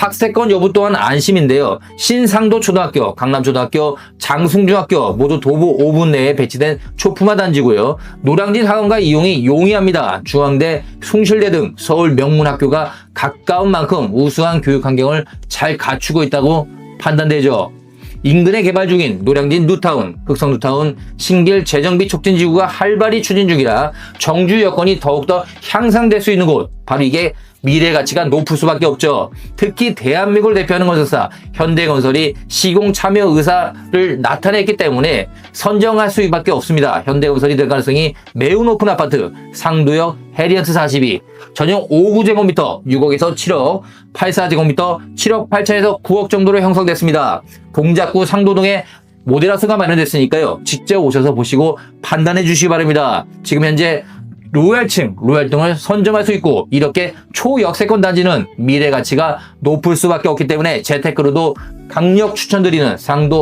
학세권 여부 또한 안심인데요. 신상도 초등학교, 강남초등학교, 장승중학교 모두 도보 5분 내에 배치된 초품화 단지고요. 노량진 학원과 이용이 용이합니다. 중앙대, 숭실대 등 서울 명문학교가 가까운 만큼 우수한 교육 환경을 잘 갖추고 있다고 판단되죠. 인근에 개발 중인 노량진 뉴타운, 흑성 뉴타운, 신길 재정비 촉진 지구가 활발히 추진 중이라 정주 여건이 더욱더 향상될 수 있는 곳, 바로 이게 미래 가치가 높을 수밖에 없죠. 특히 대한민국을 대표하는 건설사 현대건설이 시공 참여 의사를 나타냈기 때문에 선정할 수밖에 없습니다. 현대건설이 될 가능성이 매우 높은 아파트 상도역 해리언트 42 전용 5구제곱미터 6억에서 7억 84제곱미터 7억 8천에서 9억 정도로 형성됐습니다. 동작구 상도동에 모델하우스가 마련됐으니까요. 직접 오셔서 보시고 판단해 주시기 바랍니다. 지금 현재 로얄층, 로얄 등을 선점할 수 있고 이렇게 초역세권 단지는 미래 가치가 높을 수밖에 없기 때문에 재테크로도 강력 추천드리는 상도